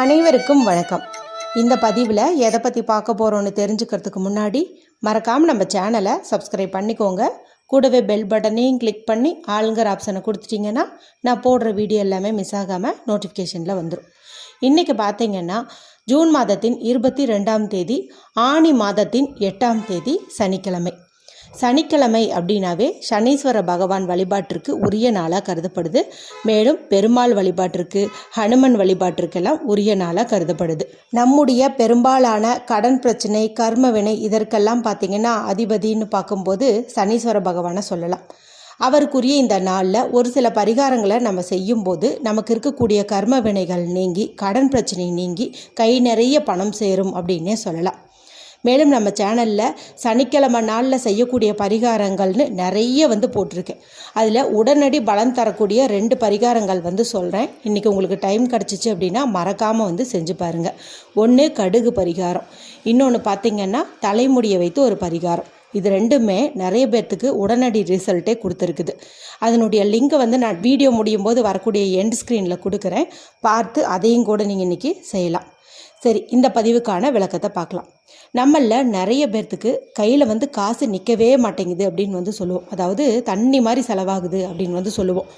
அனைவருக்கும் வணக்கம். இந்த பதிவில் எதை பற்றி பார்க்க போகிறோன்னு தெரிஞ்சுக்கிறதுக்கு முன்னாடி மறக்காமல் நம்ம சேனலை சப்ஸ்கிரைப் பண்ணிக்கோங்க. கூடவே பெல் பட்டனையும் கிளிக் பண்ணி ஆளுங்கிற ஆப்ஷனை கொடுத்துட்டிங்கன்னா நான் போடுற வீடியோ எல்லாமே மிஸ் ஆகாமல் நோட்டிஃபிகேஷனில் வந்துடும் இன்றைக்கி பார்த்தீங்கன்னா ஜூன் மாதத்தின் இருபத்தி ரெண்டாம் தேதி ஆணி மாதத்தின் எட்டாம் தேதி சனிக்கிழமை. சனிக்கிழமை அப்படின்னாவே சனீஸ்வர பகவான் வழிபாட்டிற்கு உரிய நாளாக கருதப்படுது. மேலும் பெருமாள் வழிபாட்டிற்கு ஹனுமன் வழிபாட்டிற்கெல்லாம் உரிய நாளாக கருதப்படுது. நம்முடைய பெரும்பாலான கடன் பிரச்சனை கர்ம வினை இதற்கெல்லாம் பார்த்திங்கன்னா அதிபதின்னு பார்க்கும்போது சனீஸ்வர பகவானை சொல்லலாம். அவருக்குரிய இந்த நாளில் ஒரு சில பரிகாரங்களை நம்ம செய்யும்போது நமக்கு இருக்கக்கூடிய கர்ம வினைகள் நீங்கி கடன் பிரச்சனை நீங்கி கை நிறைய பணம் சேரும் அப்படின்னே சொல்லலாம். மேலும் நம்ம சேனலில் சனிக்கிழமை நாளில் செய்யக்கூடிய பரிகாரங்கள்னு நிறைய வந்து போட்டிருக்கேன் அதில் உடனடி பலன் தரக்கூடிய ரெண்டு பரிகாரங்கள் வந்து சொல்கிறேன் இன்றைக்கி உங்களுக்கு டைம் கிடச்சிச்சு அப்படின்னா மறக்காமல் வந்து செஞ்சு பாருங்கள் ஒன்று கடுகு பரிகாரம். இன்னொன்று பார்த்திங்கன்னா தலைமுடியை வைத்து ஒரு பரிகாரம். இது ரெண்டுமே நிறைய பேர்த்துக்கு உடனடி ரிசல்ட்டே கொடுத்துருக்குது. அதனுடைய லிங்கை வந்து நான் வீடியோ முடியும் போது வரக்கூடிய எண்ட் ஸ்க்ரீனில் கொடுக்குறேன். பார்த்து அதையும் கூட நீங்கள் இன்றைக்கி செய்யலாம். சரி இந்த பதிவுக்கான விளக்கத்தை பார்க்கலாம். நம்மளில் நிறைய பேர்த்துக்கு கையில் வந்து காசு நிற்கவே மாட்டேங்குது அப்படின்னு வந்து சொல்லுவோம். அதாவது தண்ணி மாதிரி செலவாகுது அப்படின்னு வந்து சொல்லுவோம்.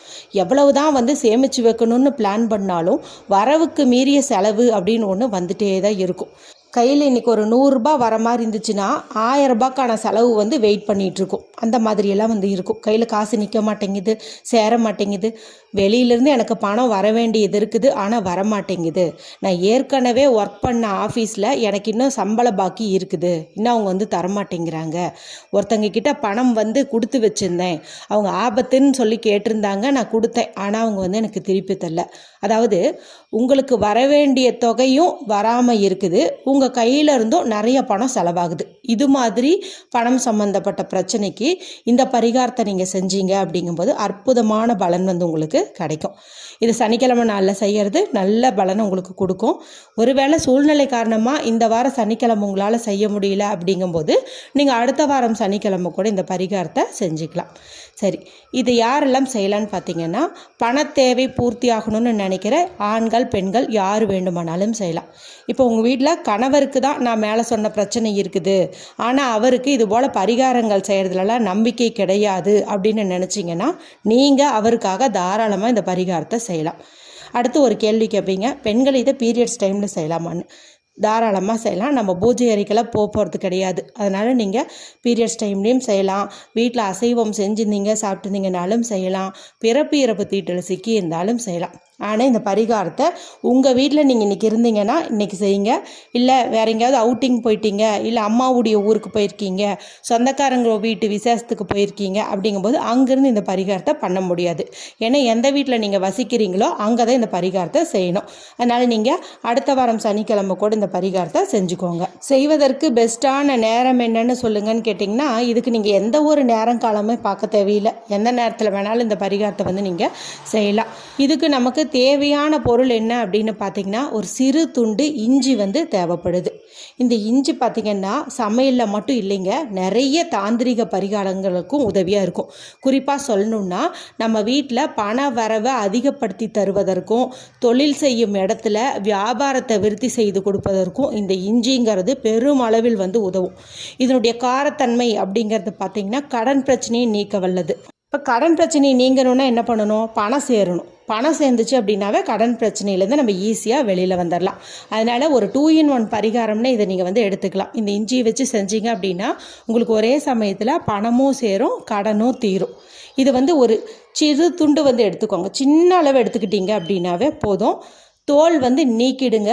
எவ்வளவு தான் வந்து சேமித்து வைக்கணும்னு பிளான் பண்ணாலும் வரவுக்கு மீறிய செலவு அப்படின்னு ஒன்று வந்துட்டே தான் இருக்கும். கையில் இன்றைக்கி ஒரு நூறுரூபா வர மாதிரி இருந்துச்சுன்னா ஆயரரூபாக்கான செலவு வந்து வெயிட் பண்ணிகிட்ருக்கும் அந்த மாதிரியெல்லாம் வந்து இருக்கும். கையில் காசு நிற்க மாட்டேங்குது சேர மாட்டேங்குது. வெளியிலேருந்து எனக்கு பணம் வர வேண்டியது இருக்குது ஆனால் வர மாட்டேங்குது. நான் ஏற்கனவே ஒர்க் பண்ண ஆஃபீஸில் எனக்கு இன்னும் சம்பள பாக்கி இருக்குது. இன்னும் அவங்க வந்து தரமாட்டேங்கிறாங்க. ஒருத்தங்க கிட்ட பணம் வந்து கொடுத்து வச்சுருந்தேன். அவங்க ஆபத்துன்னு சொல்லி கேட்டிருந்தாங்க நான் கொடுத்தேன். ஆனால் அவங்க வந்து எனக்கு திருப்பி தரல. அதாவது உங்களுக்கு வர வேண்டிய தொகையும் வராமல் இருக்குது. உங்கள் கையில் இருந்தும் நிறைய பணம் செலவாகுது. இது மாதிரி பணம் சம்மந்தப்பட்ட பிரச்சனைக்கு இந்த பரிகாரத்தை நீங்கள் செஞ்சீங்க அப்படிங்கும்போது அற்புதமான பலன் வந்து உங்களுக்கு கிடைக்கும். இது சனிக்கிழமை நாளில் செய்கிறது நல்ல பலனை உங்களுக்கு கொடுக்கும். ஒருவேளை சூழ்நிலை காரணமாக இந்த வாரம் சனிக்கிழமை உங்களால் செய்ய முடியல அப்படிங்கும்போது நீங்கள் அடுத்த வாரம் சனிக்கிழமை கூட இந்த பரிகாரத்தை செஞ்சுக்கலாம். சரி இது யாரெல்லாம் செய்யலான்னு பார்த்தீங்கன்னா பண தேவை பூர்த்தி ஆகணும்னு நினைக்கிற ஆண்கள் பெண்கள் யார் வேண்டுமானாலும் செய்யலாம். இப்போ உங்கள் வீட்டில் கணவருக்கு தான் நான் மேலே சொன்ன பிரச்சனை இருக்குது. ஆனால் அவருக்கு இது போல் பரிகாரங்கள் செய்கிறதுலலாம் நம்பிக்கை கிடையாது அப்படின்னு நினச்சிங்கன்னா நீங்கள் அவருக்காக தாராளமாக இந்த பரிகாரத்தை செய்யலாம். அடுத்து ஒரு கேள்வி கேட்பீங்க பெண்கள் இதை பீரியட்ஸ் டைமில் செய்யலாமான்னு. தாராளமாக செய்யலாம். நம்ம பூஜை அறைக்கெல்லாம் போக போகிறது கிடையாது. அதனால் நீங்கள் பீரியட்ஸ் டைம்லேயும் செய்யலாம். வீட்டில் அசைவம் செஞ்சுருந்தீங்க சாப்பிட்டுருந்தீங்கனாலும் செய்யலாம். பிறப்பு இறப்பு தீட்டில் சிக்கி இருந்தாலும் செய்யலாம். ஆனால் இந்த பரிகாரத்தை உங்கள் வீட்டில் நீங்கள் இன்றைக்கி இருந்தீங்கன்னா இன்றைக்கி செய்யுங்க. இல்லை வேற எங்கேயாவது அவுட்டிங் போயிட்டீங்க இல்லை அம்மாவுடைய ஊருக்கு போயிருக்கீங்க சொந்தக்காரங்க வீட்டு விசேஷத்துக்கு போயிருக்கீங்க அப்படிங்கும்போது அங்கேருந்து இந்த பரிகாரத்தை பண்ண முடியாது. ஏன்னா எந்த வீட்டில் நீங்கள் வசிக்கிறீங்களோ அங்கே தான் இந்த பரிகாரத்தை செய்யணும். அதனால் நீங்கள் அடுத்த வாரம் சனிக்கிழமை கூட இந்த பரிகாரத்தை செஞ்சுக்கோங்க. செய்வதற்கு பெஸ்ட்டான நேரம் என்னன்னு சொல்லுங்கன்னு கேட்டிங்கன்னா இதுக்கு நீங்கள் எந்த ஒரு நேரம் காலமே பார்க்க தேவையில்லை. எந்த நேரத்தில் வேணாலும் இந்த பரிகாரத்தை வந்து நீங்கள் செய்யலாம். இதுக்கு நமக்கு தேவையான பொருள் என்ன அப்படின்னு பார்த்தீங்கன்னா ஒரு சிறு துண்டு இஞ்சி வந்து தேவைப்படுது. இந்த இஞ்சி பார்த்திங்கன்னா சமையலில் மட்டும் இல்லைங்க நிறைய தாந்திரிக பரிகாரங்களுக்கும் உதவியாக இருக்கும். குறிப்பாக சொல்லணுன்னா நம்ம வீட்டில் பண வரவை அதிகப்படுத்தி தருவதற்கும் தொழில் செய்யும் இடத்துல வியாபாரத்தை விருத்தி செய்து கொடுப்பதற்கும் இந்த இஞ்சிங்கிறது பெருமளவில் வந்து உதவும். இதனுடைய காரத்தன்மை அப்படிங்கிறது பார்த்திங்கன்னா கடன் பிரச்சனையை நீக்க வல்லது. இப்போ கடன் பிரச்சனை நீங்கணும்னா என்ன பண்ணணும்? பணம் சேரணும். பணம் சேர்ந்துச்சு அப்படின்னாவே கடன் பிரச்சனையிலேருந்து நம்ம ஈஸியாக வெளியில் வந்துடலாம் அதனால் ஒரு டூ இன் ஒன் பரிகாரம்னு இதை நீங்கள் வந்து எடுத்துக்கலாம். இந்த இஞ்சியை வச்சு செஞ்சீங்க அப்படின்னா உங்களுக்கு ஒரே சமயத்தில் பணமும் சேரும் கடனும் தீரும். இது வந்து ஒரு சிறு துண்டு வந்து எடுத்துக்கோங்க. சின்ன அளவு எடுத்துக்கிட்டீங்க அப்படின்னாவே போதும். தோல் வந்து நீக்கிடுங்க.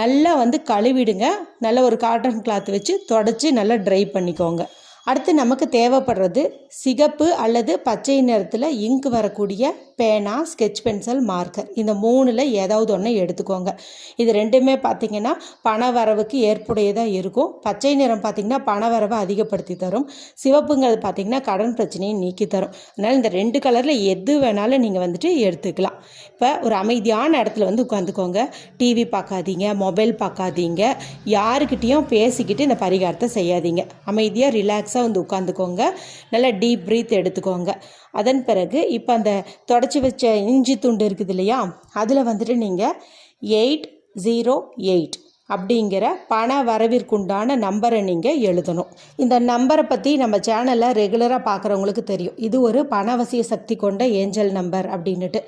நல்லா வந்து கழுவிடுங்க. நல்ல ஒரு காட்டன் கிளாத் வச்சு தொடச்சி நல்லா ட்ரை பண்ணிக்கோங்க. அடுத்து நமக்கு தேவைப்படுறது சிகப்பு அல்லது பச்சை நிறத்தில் இங்கு வரக்கூடிய பேனா ஸ்கெட்ச் பென்சில் மார்க்கர் இந்த மூணில் ஏதாவது ஒன்று எடுத்துக்கோங்க. இது ரெண்டுமே பார்த்திங்கன்னா பண வரவுக்கு ஏற்புடையதாக இருக்கும். பச்சை நிறம் பார்த்திங்கன்னா பண வரவை அதிகப்படுத்தி தரும். சிவப்புங்கிறது பார்த்திங்கன்னா கடன் பிரச்சனையை நீக்கி தரும். அதனால் இந்த ரெண்டு கலரில் எது வேணாலும் நீங்கள் வந்துட்டு எடுத்துக்கலாம். இப்போ ஒரு அமைதியான இடத்துல வந்து உட்காந்துக்கோங்க. டிவி பார்க்காதீங்க மொபைல் பார்க்காதீங்க யாருக்கிட்டேயும் பேசிக்கிட்டு இந்த பரிகாரத்தை செய்யாதீங்க. அமைதியாக ரிலாக்ஸ் ரிலாக்ஸாக வந்து உட்காந்துக்கோங்க நல்லா டீப் ப்ரீத் எடுத்துக்கோங்க. அதன் பிறகு இப்போ அந்த தொடச்சி வச்ச இஞ்சி துண்டு இருக்குது இல்லையா அதில் வந்துட்டு நீங்கள் எயிட் ஜீரோ எயிட் அப்படிங்கிற பண வரவிற்குண்டான நம்பரை நீங்கள் எழுதணும். இந்த நம்பரை பற்றி நம்ம சேனலில் ரெகுலராக பார்க்குறவங்களுக்கு தெரியும். இது ஒரு பணவசிய சக்தி கொண்ட ஏஞ்சல் நம்பர் அப்படின்னுட்டு.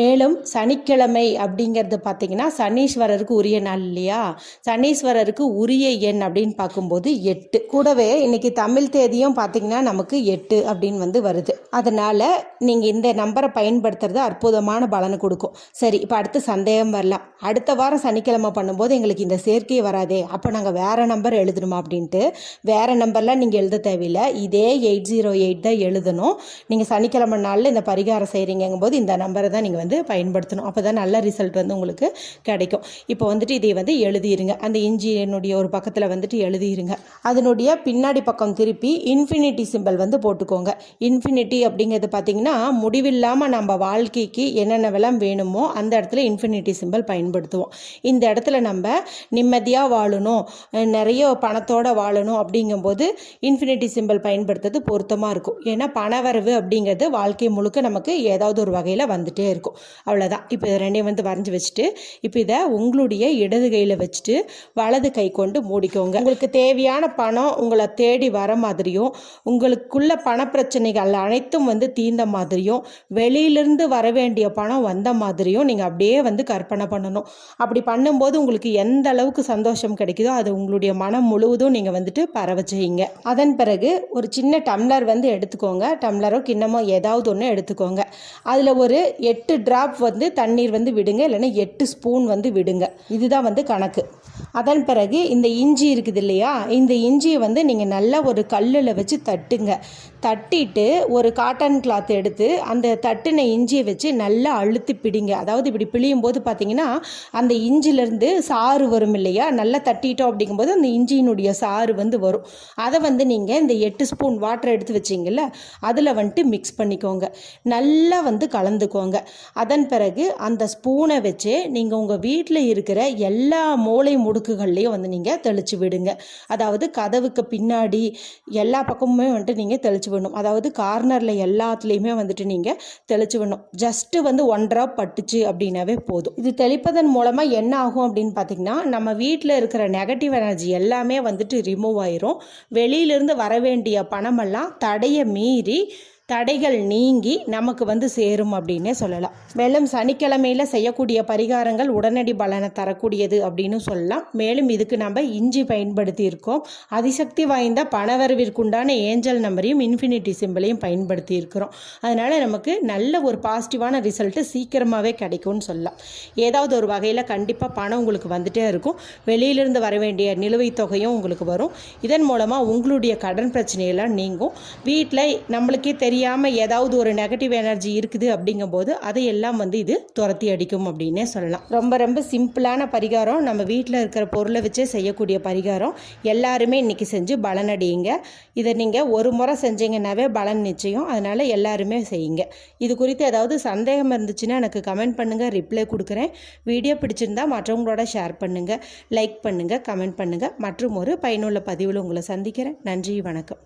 மேலும் சனிக்கிழமை அப்படிங்கிறது பார்த்தீங்கன்னா சனீஸ்வரருக்கு உரிய நாள் இல்லையா? சனீஸ்வரருக்கு உரிய எண் அப்படின்னு பார்க்கும்போது எட்டு. கூடவே இன்னைக்கு தமிழ் தேதியும் பார்த்தீங்கன்னா நமக்கு எட்டு அப்படின்னு வந்து வருது. அதனால் நீங்கள் இந்த நம்பரை பயன்படுத்துறது அற்புதமான பலனை கொடுக்கும். சரி இப்போ அடுத்து சந்தேகம் வரலாம். அடுத்த வாரம் சனிக்கிழமை பண்ணும்போது எங்களுக்கு இந்த சேர்க்கையே வராதே. அப்போ நாங்கள் வேறு நம்பர் எழுதணுமா அப்படின்ட்டு. வேறு நம்பர்லாம் நீங்கள் எழுத தேவையில்லை. இதே எயிட் ஜீரோ எயிட் தான் எழுதணும். நீங்கள் சனிக்கிழமை நாளில் இந்த பரிகாரம் செய்கிறீங்கும் போது இந்த நம்பரை தான் நீங்கள் வந்து பயன்படுத்தணும். அப்போ தான் நல்ல ரிசல்ட் வந்து உங்களுக்கு கிடைக்கும். இப்போ வந்துட்டு இதை வந்து எழுதிருங்க. அந்த இஞ்சியினுடைய ஒரு பக்கத்தில் வந்துட்டு எழுதிருங்க. அதனுடைய பின்னாடி பக்கம் திருப்பி இன்ஃபினிட்டி சிம்பிள் வந்து போட்டுக்கோங்க. இன்ஃபினிட்டி அப்படிங்கிறது பார்த்தீங்கன்னா முடிவில்லாமல் நம்ம வாழ்க்கைக்கு என்னென்னவெல்லாம் வேணுமோ அந்த இடத்துல இன்ஃபினிட்டி சிம்பிள் பயன்படுத்துவோம். இந்த இடத்துல நம்ம நிம்மதியாக வாழணும். நிறைய பணத்தோடு வாழணும் அப்படிங்கும்போது இன்ஃபினிட்டி சிம்பிள் பயன்படுத்துறது பொருத்தமாக இருக்கும். ஏன்னா பணவரவு அப்படிங்கிறது வாழ்க்கை முழுக்க நமக்கு ஏதாவது ஒரு வகையில் வந்துட்டே இருக்கும். அவ்வளோதான் இப்போ இதை ரெண்டையும் வந்து வரைஞ்சி வச்சுட்டு இப்போ இதை உங்களுடைய இடது கையில் வச்சுட்டு வலது கை கொண்டு மூடிக்கோங்க. உங்களுக்கு தேவையான பணம் உங்களை தேடி வர மாதிரியும் உங்களுக்குள்ள பணப்பிரச்சனைகள் அனைத்தும் வந்து தீர்ந்த மாதிரியும் வெளியிலிருந்து வர வேண்டிய பணம் வந்த மாதிரியும் நீங்கள் அப்படியே வந்து கற்பனை பண்ணணும். அப்படி பண்ணும்போது உங்களுக்கு எந்த அளவுக்கு சந்தோஷம் கிடைக்குதோ அது உங்களுடைய மனம் முழுவதும் நீங்கள் வந்துட்டு பரவ செய்யுங்க. அதன் பிறகு ஒரு சின்ன டம்ளர் வந்து எடுத்துக்கோங்க. டம்ளரோ கிண்ணமோ ஏதாவது ஒன்று எடுத்துக்கோங்க. அதில் ஒரு எட்டு ட்ராப் வந்து தண்ணீர் வந்து விடுங்க. இல்லைன்னா எட்டு ஸ்பூன் வந்து விடுங்க. இதுதான் வந்து கணக்கு. அதன் பிறகு இந்த இஞ்சி இருக்குது இல்லையா? இந்த இஞ்சியை வந்து நீங்கள் நல்லா ஒரு கல்லில் வச்சு தட்டுங்க. தட்டிட்டு ஒரு காட்டன் கிளாத் எடுத்து அந்த தட்டின இஞ்சியை வச்சு நல்லா அழுத்தி பிடிங்க. அதாவது இப்படி பிழியும் போது பார்த்தீங்கன்னா அந்த இஞ்சிலேருந்து சாறு வரும் இல்லையா? நல்லா தட்டிட்டோம் அப்படிங்கும்போது அந்த இஞ்சியினுடைய சாறு வந்து வரும். அதை வந்து நீங்கள் இந்த எட்டு ஸ்பூன் வாட்டர் எடுத்து வச்சிங்கல்ல அதில் வந்துட்டு மிக்ஸ் பண்ணிக்கோங்க. நல்லா வந்து கலந்துக்கோங்க. அதன் பிறகு அந்த ஸ்பூனை வச்சு நீங்கள் உங்கள் வீட்டில் இருக்கிற எல்லா மூளை முடுக்குகள்லேயும் வந்து நீங்கள் தெளித்து விடுங்க. அதாவது கதவுக்கு பின்னாடி எல்லா பக்கமுமே வந்துட்டு நீங்கள் தெளித்து விடணும். அதாவது கார்னரில் எல்லாத்துலேயுமே வந்துட்டு நீங்கள் தெளித்து விடணும். ஜஸ்ட்டு வந்து ஒன்றரை பட்டுச்சு அப்படின்னாவே போதும். இது தெளிப்பதன் மூலமாக என்ன ஆகும் அப்படின்னு பார்த்தீங்கன்னா நம்ம வீட்டில் இருக்கிற நெகட்டிவ் எனர்ஜி எல்லாமே வந்துட்டு ரிமூவ் ஆயிரும். வெளியிலிருந்து வர வேண்டிய பணமெல்லாம் தடையை மீறி தடைகள் நீங்கி நமக்கு வந்து சேரும் அப்படின்னே சொல்லலாம். மேலும் சனிக்கிழமையில் செய்யக்கூடிய பரிகாரங்கள் உடனடி பலனை தரக்கூடியது அப்படின்னு சொல்லலாம். மேலும் இதுக்கு நம்ம இஞ்சி பயன்படுத்தி இருக்கோம். அதிசக்தி வாய்ந்த பணவரவிற்குண்டான ஏஞ்சல் நம்பரையும் இன்ஃபினிட்டி சிம்பிளையும் பயன்படுத்தி இருக்கிறோம். அதனால் நமக்கு நல்ல ஒரு பாசிட்டிவான ரிசல்ட்டு சீக்கிரமாகவே கிடைக்கும்னு சொல்லலாம். ஏதாவது ஒரு வகையில் கண்டிப்பாக பணம் உங்களுக்கு வந்துட்டே இருக்கும். வெளியிலிருந்து வர வேண்டிய நிலுவைத் தொகையும் உங்களுக்கு வரும். இதன் மூலமாக உங்களுடைய கடன் பிரச்சனையெல்லாம் நீங்கும். வீட்டில் நம்மளுக்கே தெரியும் தெரியாமல் ஏதாவது ஒரு நெகட்டிவ் எனர்ஜி இருக்குது அப்படிங்கும்போது அதையெல்லாம் வந்து இது துரத்தி அடிக்கும் அப்படின்னே சொல்லலாம். ரொம்ப ரொம்ப சிம்பிளான பரிகாரம். நம்ம வீட்டில் இருக்கிற பொருளை வச்சே செய்யக்கூடிய பரிகாரம். எல்லாருமே இன்றைக்கி செஞ்சு பலனடையுங்க இதை நீங்கள் ஒரு முறை செஞ்சீங்கன்னாவே பலன் நிச்சயம். அதனால் எல்லாருமே செய்யுங்க. இது குறித்து ஏதாவது சந்தேகம் இருந்துச்சுன்னா எனக்கு கமெண்ட் பண்ணுங்கள் ரிப்ளை கொடுக்குறேன். வீடியோ பிடிச்சிருந்தா மற்றவங்களோட ஷேர் பண்ணுங்கள் லைக் பண்ணுங்கள் கமெண்ட் பண்ணுங்கள் மற்றும் ஒரு பயனுள்ள பதிவில் உங்களை சந்திக்கிறேன். நன்றி வணக்கம்.